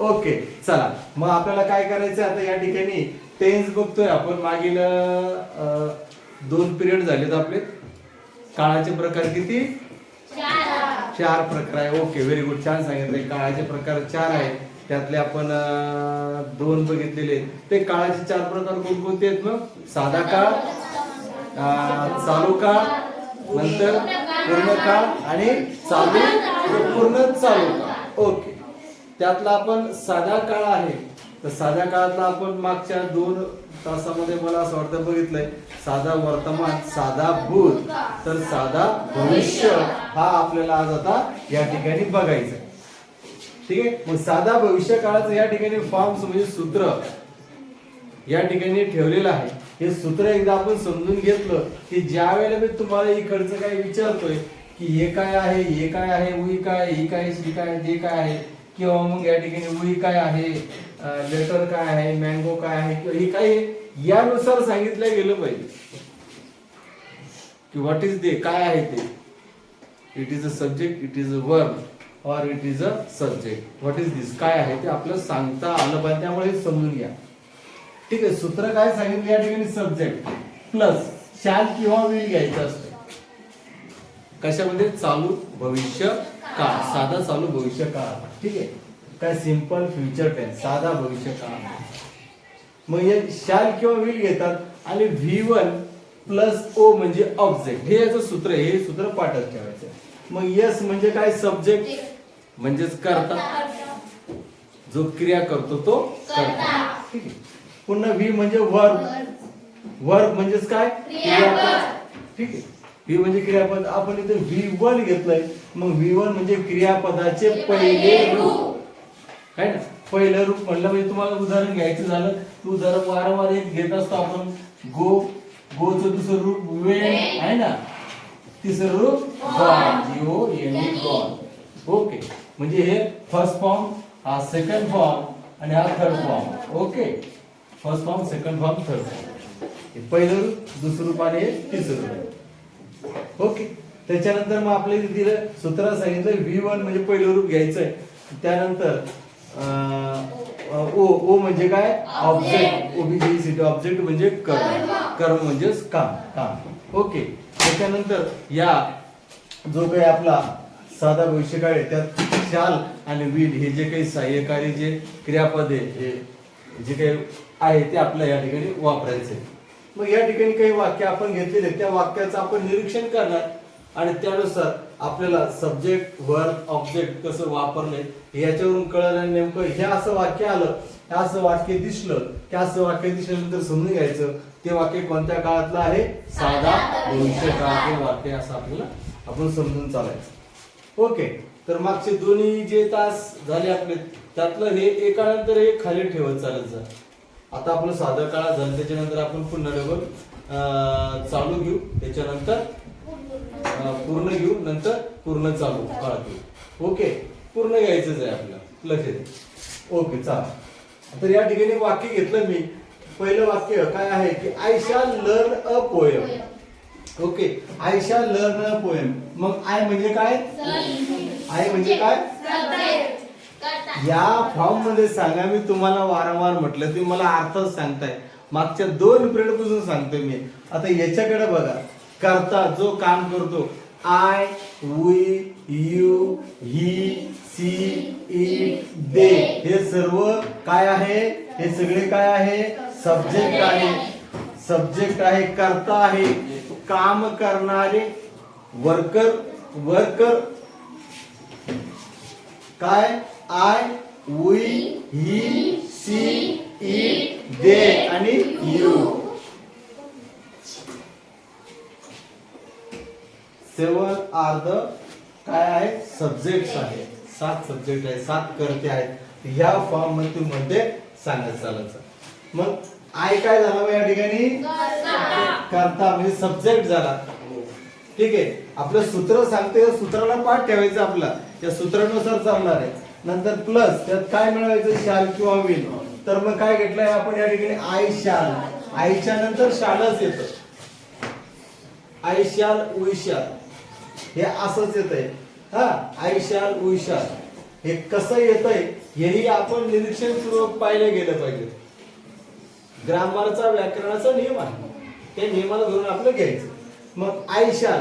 Okay चला. मग आपल्याला काय करायचं आता या ठिकाणी? टेन्स बघतोय आपण. मागील दोन पिरियड झालेत आपले. काळाचे प्रकार किती? चार प्रकार आहे. ओके व्हेरी गुड छान सांगितले काळाचे प्रकार चार आहेत त्यातले आपण दोन बघितलेले आहेत. ते काळाचे चार प्रकार कोणकोणते आहेत मग? साधा काळ चालू काळ नंतर पूर्ण काळ आणि चालू पूर्ण चालू काळ. ओके. त्यातला आपण साधा काळ आहे. तर साध्या काळातला आपण मागच्या दोन तासामध्ये मला असं वाटतं बघितलंय साधा वर्तमान साधा भूत तर साधा भविष्य हा आपल्याला आज आता या ठिकाणी बघायचा ठीक आहे? मग साधा भविष्य काळाचं या ठिकाणी फॉर्म्स म्हणजे सूत्र या ठिकाणी ठेवलेलं आहे. हे सूत्र एकदा आपण समजून घेतलं की ज्या वेळेला मी तुम्हाला इकडचं काय विचारतोय की हे काय आहे हे काय आहे उई काय आहे, ही काय ही काय जे काय आहे किंवा मग या ठिकाणी उळी काय आहे लेटर काय आहे मँगो काय आहे किंवा ही काय यानुसार सांगितलं गेलं पाहिजे. की व्हॉट इज दे काय आहे ते? It is a subject it is a verb और it is a subject what is this काय आहे ते आपलं सांगता आलं पाहिजे त्यामुळे समजून घ्या. ठीक आहे सूत्र काय सांगितलं या ठिकाणी? सब्जेक्ट प्लस शाल किंवा विल घ्यायचं असतं. कशामध्ये? चालू भविष्य काळ साधा चालू भविष्य काळ. ठीक आहे? काय सिंपल फ्युचर टेन्स साधा भविष्य काळ. मग हे शाल किंवा विल घेतात आणि व्ही वन प्लस ओ म्हणजे ऑब्जेक्ट हे याचं सूत्र आहे हे सूत्र पाठच ठेवायचं. मग यस म्हणजे काय सब्जेक्ट म्हणजेच करता. जो क्रिया करतो तो करता. ठीक आहे? पुन्हा व्ही म्हणजे वर्ब वर्ब म्हणजेच काय? क्रियापद. ठीक आहे? व्ही म्हणजे क्रियापद. आपण इथे व्ही वन घेतलंय मग व्ही वन म्हणजे क्रियापदाचे पहिले रूप. आहे ना? पहिलं रूप म्हणलं म्हणजे तुम्हाला उदाहरण घ्यायचं झालं. तू उदाहरण वारंवार एक घेत असतो आपण गो गोचं दुसरं रूप वेन आहे ना? तिसरं रूप गॉन एन गॉन ओके म्हणजे हे फर्स्ट फॉर्म हा सेकंड फॉर्म आणि हा third form okay first form second form third form पहिलं रूप दुसरं रूप आणि तिसरं रूप. ओके. त्याच्यानंतर मग आपल्या इथे दिलं सूत्र सांगितलं व्ही वन म्हणजे पहिलं रूप घ्यायचंय. त्यानंतर ओ ओ म्हणजे काय? ऑब्जेक्ट ओबीजीसीटी ऑब्जेक्ट म्हणजे कर्म. कर्म. म्हणजेच काम. काम. ओके. त्याच्यानंतर या जो काही आपला साधा भविष्यकाळ आहे त्यात शाल आणि विल हे जे काही सहाय्यकारी जे क्रियापद आहे हे जे काही आहे ते आपल्या या ठिकाणी वापरायचे आहे. मग या ठिकाणी काही वाक्य आपण घेतलेले त्या वाक्याचं आपण निरीक्षण करणार आणि त्यानुसार आपल्याला सब्जेक्ट वर्ब ऑब्जेक्ट कसं वापरले याच्यावरून कळलं नेमकं हे असं वाक्य आलं हे असं वाक्य दिसलं त्या असं वाक्य दिसल्यानंतर समजून घ्यायचं ते वाक्य कोणत्या काळातलं आहे? साधा भविष्य काळातलं वाक्य असं आपल्याला आपण समजून चालायचं. ओके तर मागचे दोन्ही जे तास झाले आपले त्यातलं हे एकानंतर एक खाली ठेवत चालत जा. आता आपलं साधं काळ झालं त्याच्यानंतर आपण पुन्हा डबल चालू घेऊ. त्याच्यानंतर पूर्ण घेऊ. नंतर पूर्ण चालू. काळ घेऊ ओके? पूर्ण घ्यायचंच आहे आपल्याला लक्ष द्या ओके चाल तर या ठिकाणी वाक्य घेतलं मी. पहिलं वाक्य काय आहे की I shall learn a poem okay? I shall learn a poem मग आय म्हणजे काय? आय म्हणजे काय? या फॉर्ममध्ये सांगा मी तुम्हाला वारंवार म्हटलं तुम्ही मला अर्थच सांगताय. मागच्या दोन पिरियडपासून सांगतोय मी. आता याच्याकडे बघा. करता जो काम करतो. I we you he she it they हे सर्व काय आहे? हे सगळे काय आहे? सब्जेक्ट आहे. सब्जेक्ट आहे करता आहे. काम करणारे वर्कर वर्कर काय? I we he she it they आणि यू. सेवन आर द काय आहे सब्जेक्ट आहे सात सब्जेक्ट आहे सात करते आहेत. ह्या फॉर्ममध्ये मध्ये सांगत चालायचं मग आय काय झाला या ठिकाणी? करता म्हणजे सब्जेक्ट झाला. ठीक आहे. आपलं सूत्र सांगते या सूत्राला पाठ ठेवायचं आपला. त्या सूत्रानुसार चालणार आहे. नंतर प्लस त्यात काय मिळवायचं? शाल किंवा विल तर मग काय घेतलंय आपण या ठिकाणी? आय शाल. आईच्या नंतर शालच येतं. आयशाल उशाल हे असंच येत आहे हा आयशाल उशाल हे कसं येत आहे हेही आपण निरीक्षणपूर्वक पाहिलं गेलं पाहिजे. ग्रामरचा व्याकरणाचा नियम आहे. त्या नियमाला धरून आपलं घ्यायचं. मग आयशाल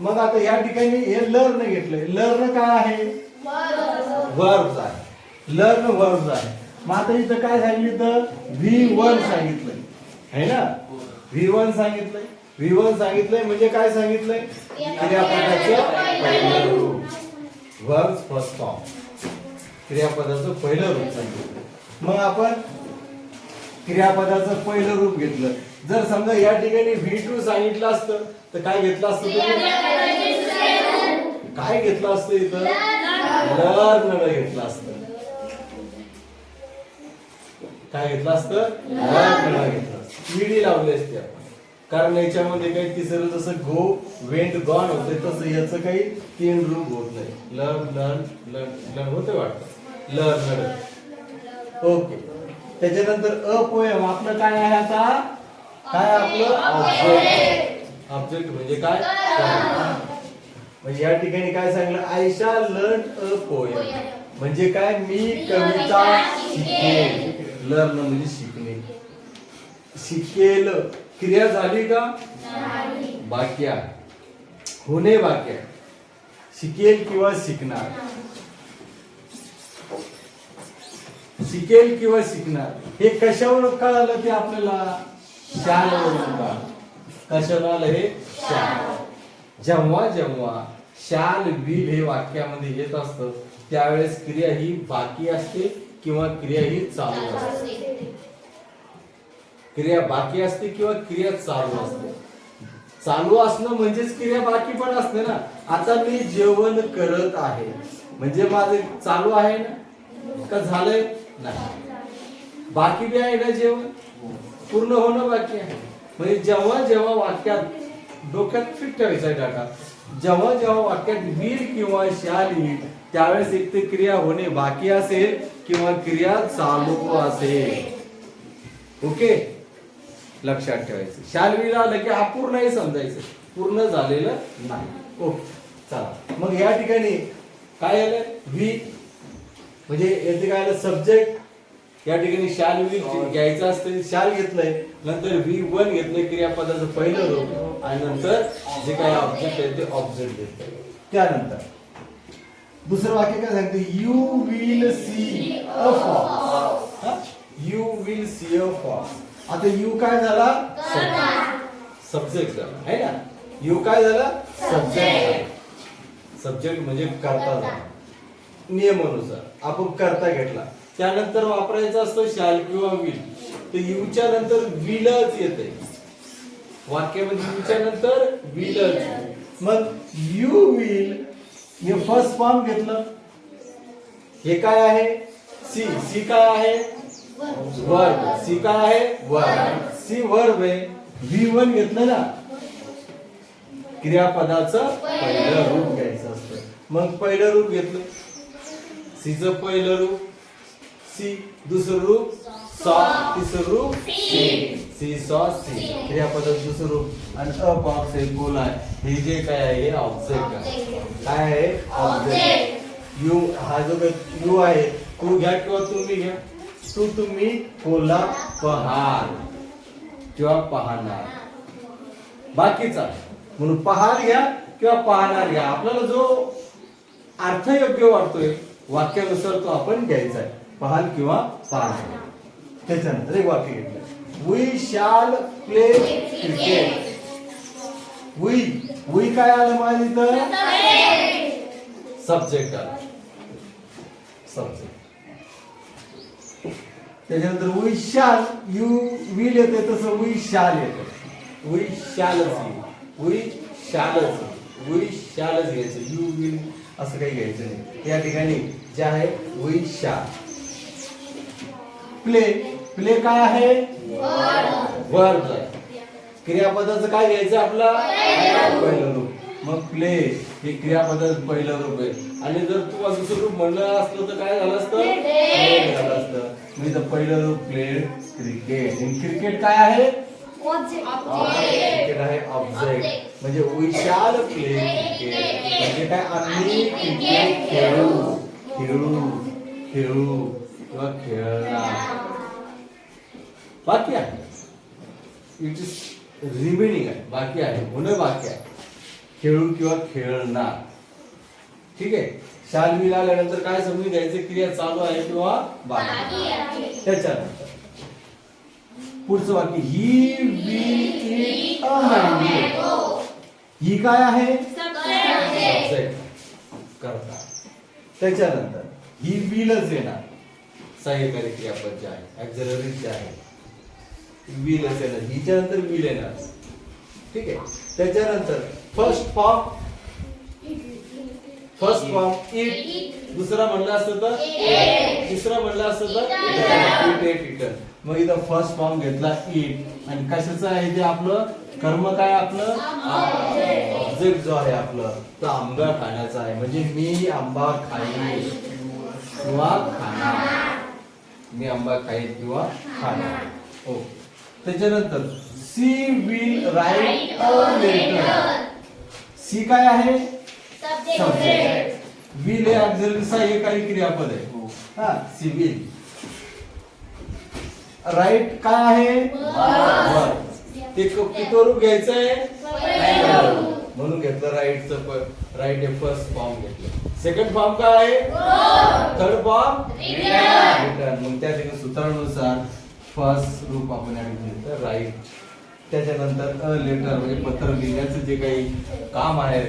मग आता या ठिकाणी हे लर्न घेतलंय. लर्न काय आहे? वर्ब आहे. लर्न वर्ब आहे. मग आता इथं काय सांगितलं? व्ही वन सांगितलंय. है ना? व्ही वन सांगितलंय. व्ही वन सांगितलंय म्हणजे काय सांगितलंय? क्रियापदाचं पहिलं रूप. वर्ब फर्स्ट फॉर्म क्रियापदाचं पहिलं रूप सांगितलं. मग आपण क्रियापदाचं पहिलं रूप घेतलं. जर समजा या ठिकाणी व्ही टू सांगितलं असतं तर काय घेतलं असतं काय घेतलं असतं इथं? लर्न घेतलं असतं. काय घेतलं असतं? लर्न घेतलं असतं. ईडी लावली असते आपण. कारण याच्यामध्ये काही तिसरं जसं गो वेंट गॉन होते तसं याचं काही तीन रूप होत नाही. लर्न लर्न लर्न लर्न होते वाटतं. Learn okay. त्याच्यानंतर अपोयम आपलं काय आहे आता? काय आपलं? ऑब्जेक्ट ऑब्जेक्ट म्हणजे काय? म्हणजे या ठिकाणी काय सांगलं? आयशा लर्न अ पोयम म्हणजे काय? मी कविता शिकेल. लर्न म्हणजे शिकणे. शिकेल. क्रिया झाली का? बाकी आहे होणे बाकी आहे शिकेल किंवा शिकणार? शिकेल किंवा शिकणार? हे कशावर कळालं ते आपल्याला? कळालं. कशावर आलं हे? शाल जेव्हा जेव्हा शाल विल हे वाक्यामध्ये येत असतं त्यावेळेस क्रिया ही बाकी असते किंवा क्रिया ही चालू असते. क्रिया बाकी असते किंवा क्रिया चालू असते? चालू असणं म्हणजेच क्रिया बाकी पण असते ना? आता मी जेवण करत आहे. म्हणजे माझे चालू आहे ना? का झालंय? नाही. बाकी बी आहे ना जेवण? पूर्ण होणं बाकी आहे. म्हणजे जेव्हा जेव्हा वाक्यात डोक्यात फिट ठेवायचा आहे डाटा जेव्हा जेव्हा वाक्यात वीर किंवा शाल येईल त्यावेळेस एक ते क्रिया होणे बाकी असेल किंवा क्रिया चालू असेल. ओके? लक्षात ठेवायचं. शाल वीर आलं की अपूर्ण हे समजायचं. पूर्ण झालेलं नाही. ओके चला. मग या ठिकाणी काय आलं? व्ही म्हणजे याचे काय आलं? सब्जेक्ट या ठिकाणी शाल वी घ्यायचं असतं शाल घेतलंय नंतर वी वन घेतलंय क्रियापदाचं पहिलं रूप. आणि नंतर जे काय ऑब्जेक्ट आहे ते ऑब्जेक्ट त्यानंतर दुसरं वाक्य काय सांगते? You will see a fox you will see a fox आता यू काय झाला? सब्जेक्ट झाला. आहे ना? यू काय झाला? सब्जेक्ट सब्जेक्ट म्हणजे करता झाला. नियमानुसार. आपण करता घेतला. त्यानंतर वापरायचं असतं शाल किंवा विल तर युच्या नंतर विलच येते वाक्यामध्ये तुमच्या नंतर विलच मग यू विल हे फर्स्ट फॉर्म घेतलं. हे काय आहे? सी सी काय आहे? वर्ब सी काय आहे? वर्ब सी वर्ब आहे. व्ही वन घेतलं ना? क्रियापदाचं पहिलं रूप घ्यायचं असतं. मग पहिलं रूप घेतलं. सीचं पहिलं रूप. सी दुसरं रूप. सॉ तिसरं रूप सी. See saw see. क्रियापदाचं दुसरं रूप. आणि अपॉक्स हे गोल आहे? हे जे काय आहे हे ऑब्जेक्ट आहे. काय आहे? ऑब्जेक्ट यू हा जो काही यू आहे तू घ्या किंवा तुम्ही घ्या. तू तुम्ही कोला पहाल किंवा पाहणार बाकीचा. म्हणून पहाल घ्या किंवा पाहणार घ्या. आपल्याला जो अर्थ योग्य वाटतोय वाक्यानुसार तो आपण घ्यायचा आहे. पहाल किंवा पाहणार त्याच्यानंतर एक वाक्य घेतलं. We shall play cricket we we काय आलं माझी तर? सब्जेक्ट आलं. सब्जेक्ट त्याच्यानंतर वी शाल यू विल येते तसं वी शाल येतं वी शालच वी शालच वी शालच घ्यायचं. यू विल असं काही घ्यायचं नाही. या ठिकाणी जे आहे वी शाल प्ले प्ले काय आहे? वर्ब क्रियापदाचं काय घ्यायचं आपला? पहिलं रूप मग प्ले हे क्रियापदाचं पहिलं रूप आहे. आणि जर तू दुसरं रूप म्हणलं असलं तर काय झालं असतं? झालं असतं. मी तर पहिलं रूप प्ले क्रिकेट. क्रिकेट काय आहे? क्रिकेट आहे ऑब्जेक्ट म्हणजे वी शाल प्ले क्रिकेट. म्हणजे काय? आम्ही क्रिकेट खेळू. खेळू. खेळू. किंवा खेळणार. बाकी आहे. इट इज रिमेनिंग आहे. बाकी आहे. होणं बाकी आहे. खेळू किंवा खेळणार. ठीक आहे? शाल विल आल्यानंतर काय समजून घ्यायचं? क्रिया चालू आहे किंवा बाकी त्याच्यानंतर. पुढचं वाक्य ही मँगो ही काय आहे. करता. त्याच्यानंतर ही विलच येणार. सहाय्यकारी क्रियापद जे आहे ऍक्झलरी जे आहे विलच येणार हिच्या नंतर विल येणार ठीक आहे? त्याच्यानंतर first form first form it दुसरा म्हणलं असतं तर? तिसरा म्हणलं असतं तर? इट इटन मग इथं फर्स्ट फॉर्म घेतला इट आणि कशाचं आहे ते आपलं? कर्म काय आपलं? ऑब्जेक्ट जो आहे आपलं तो आंबा खाण्याचा आहे. म्हणजे मी आंबा खाईन किंवा खाणार. मी आंबा खाईन किंवा खाणार. हो. त्याच्यानंतर she will write a letter. She काय आहे? सब्जेक्ट. विल हे ऑक्झिलरी सहाय्यकारी क्रियापद आहे. हा. C will. राईट काय आहे. ते रूप घ्यायचंय म्हणून घेतलं राईटचं राईट हे फर्स्ट फॉर्म घेतलं. सेकंड फॉर्म काय आहे? थर्ड फॉर्म रिटर्न मग त्या ठिकाणी सूत्रानुसार फर्स्ट रूप आपण ठिकाणी घेतलं राईट त्याच्यानंतर अ लेटर म्हणजे पत्र लिहिण्याचं जे काही काम आहे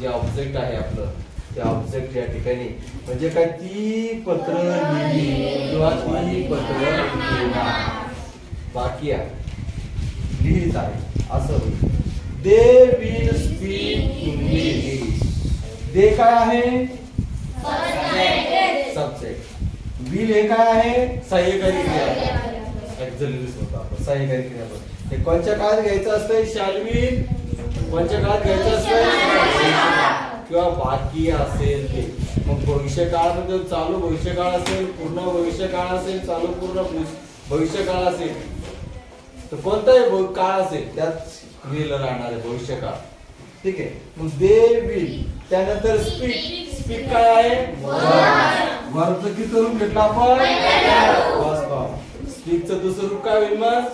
जे ऑब्जेक्ट आहे आपलं ते ऑब्जेक्ट या ठिकाणी. म्हणजे काय ती पत्र लिहिली किंवा ती पत्र लिहिणार. बाकी आहे. लिहित आहे. असं होईल. They will speak English they काय आहे? सब्जेक्ट विल हे काय आहे? सहाय्यकारी क्रिया ऍक्झलिरीज होता आपण. सहाय्यकारी क्रियापद हे कोणत्या काळात घ्यायचं असतंय शालवीन कोणत्या काळात घ्यायचं असतंय? किंवा बाकी असेल ते. मग भविष्य काळामध्ये चालू भविष्य काळ असेल पूर्ण भविष्य काळ असेल चालू पूर्ण भविष्य- काळ असेल. तर कोणताही काळ असेल त्यात विल राहणार आहे भविष्य काळ. ठीक आहे? मग दे विल त्यानंतर स्पीक स्पीक काय आहे? वर्त किती रूप घेतला आपण? स्पीकचं दुसरं रूप काय होईल मग?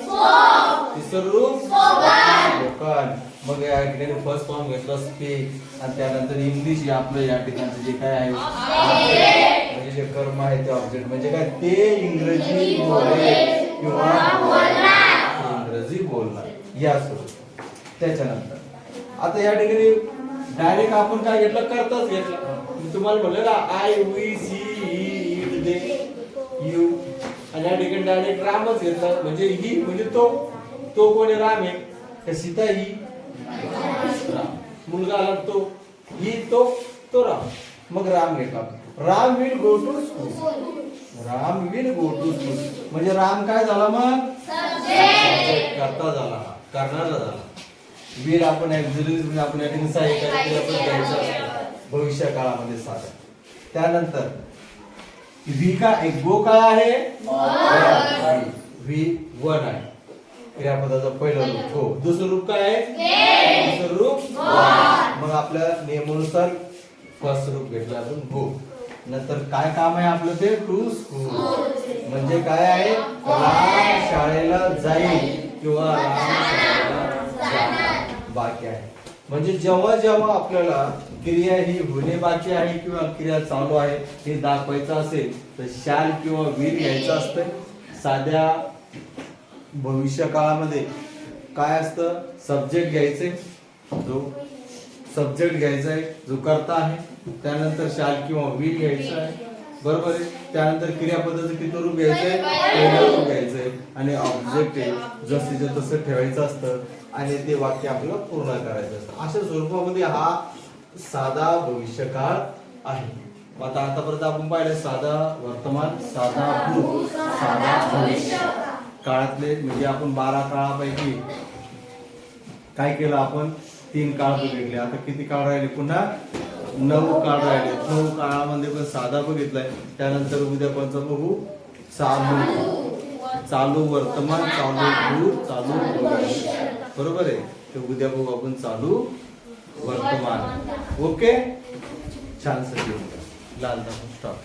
तिसरं रूप? स्पोकन मग या ठिकाणी फर्स्ट फॉर्म घेतला स्पीक आणि त्यानंतर इंग्लिश हे आपलं या ठिकाणचं जे काय आहे. म्हणजे जे कर्म आहे ते ऑब्जेक्ट म्हणजे काय? ते इंग्रजी बोले किंवा इंग्रजी बोलणार. या स्वरूपात. त्याच्यानंतर. आता या ठिकाणी डायरेक्ट आपण काय घेतलं? करताच घेतलं. मी तुम्हाला म्हणलं ना I we she it they you या ठिकाणी डायरेक्ट रामच घेतला म्हणजे ही म्हणजे तो तो कोणी राम आहे. सीता ही राम. मुलगा आला तो ही तो तो राम. मग राम घेतला Ram will go to school Ram will go to school म्हणजे राम काय झाला मग? करता झाला. करणारा झाला. वीर आपण म्हणजे आपण या ठिकाणी भविष्य काळामध्ये साधन त्यानंतर व्ही का एक गो काय आहे? व्ही वन आहे. क्रियापदाचं पहिलं रूप. हो. दुसरं रूप काय आहे? दुसरं रूप? मग आपल्या नियमानुसार फर्स्ट रूप घेतलं आपण गो नंतर काय काम आहे आपलं ते? टू स्कूल म्हणजे काय आहे? राम शाळेला जाईल किंवा राम शाळेला जाणार. बाकी आहे. म्हणजे जेव्हा जेव्हा आपल्याला क्रिया ही होणे बाकी आहे किंवा क्रिया चालू आहे हे दाखवायचं असेल तर शाल किंवा वीर घ्यायचं असतं. साध्या भविष्य काळामध्ये काय असतं? सब्जेक्ट घ्यायचे. जो सब्जेक्ट घ्यायचा आहे जो करता आहे त्यानंतर शाल किंवा वील घ्यायचं आहे. बरोबर आहे? त्यानंतर क्रियापदाचं किती रूप घ्यायचंय घ्यायचंय आणि ऑब्जेक्ट आहे जसं तसं ठेवायचं असतं. आणि ते वाक्य आपल्याला पूर्ण करायचं असतं. अशा स्वरूपामध्ये हा साधा भविष्यकाळ आहे. मग आता आतापर्यंत आपण पाहिलं साधा वर्तमान साधा भूत साधा भविष्य. काळातले म्हणजे आपण बारा काळापैकी काय केलं आपण? तीन काळ बघितले. आता किती काळ राहिले? पुन्हा नऊ काळ राहिले. नऊ काळामध्ये पण साधा बघितलाय. त्यानंतर उद्या कोणचा बघू? चालू. चालू वर्तमान चालू भूत चालू भविष्य. बरोबर आहे. ते उद्या बघू आपण चालू वर्तमान. ओके छान सगळी. लाल स्टॉप